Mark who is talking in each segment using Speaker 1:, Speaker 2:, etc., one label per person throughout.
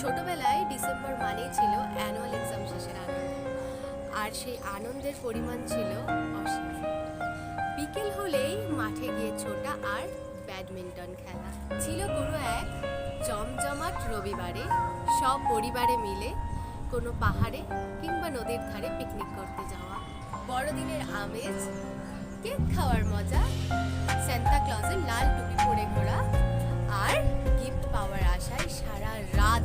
Speaker 1: ছোটবেলায় ডিসেম্বর মানেই ছিল অ্যানুয়াল এক্সাম শেষের আনন্দ। আর সেই আনন্দের পরিমাণ ছিল অসীম। বিকেল হলেই মাঠে গিয়ে ছোটা আর ব্যাডমিন্টন খেলা। ছিল কোনো এক জমজমাট রবিবারে সব পরিবারে মিলে কোনো পাহাড়ে কিংবা নদীর ধারে পিকনিক করতে যাওয়া। বড়দিনের আমেজ, কেক খাওয়ার মজা সান্তা ক্লজের লাল টুপি পরে ঘোরা, আর গিফট পাওয়ার আশায় সারা রাত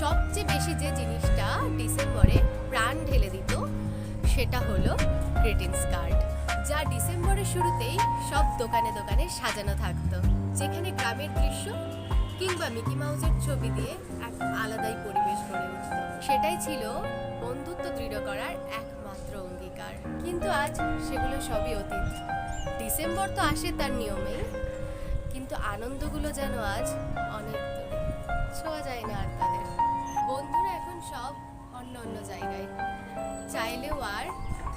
Speaker 1: সবচেয়ে বেশি যে জিনিসটা ডিসেম্বরে প্রাণ ঢেলে দিত, সেটা হলো গ্রিটিংস কার্ড যা ডিসেম্বরের শুরুতেই সব দোকানে দোকানে সাজানো থাকতো। যেখানে গ্রামের দৃশ্য কিংবা মিকি মাউসের ছবি দিয়ে এক আলাদাই পরিবেশ গড়ে উঠত। সেটাই ছিল বন্ধুত্ব দৃঢ় করার একমাত্র অঙ্গীকার। কিন্তু আজ সেগুলো সবই অতীত। ডিসেম্বর তো আসে তার নিয়মেই, কিন্তু আনন্দগুলো যেন আজ চাইলেও আর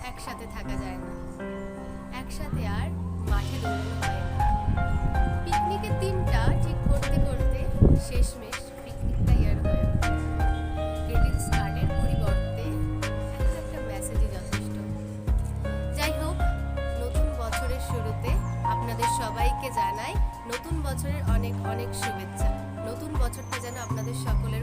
Speaker 1: একসাথে থাকা যায় না। একসাথে আর মাঠে দৌড়ানো হয় না। পিকনিকের দিনটা ঠিক করতে করতে শেষমেশ পিকনিকটাই আর হয়ে গ্রিটিংস কার্ডের পরিবর্তে একটা মেসেজই যথেষ্ট। যাই হোক, নতুন বছরের শুরুতে আপনাদের সবাইকে জানাই নতুন বছরের অনেক অনেক শুভেচ্ছা। নতুন বছরটা যেন আপনাদের সকলের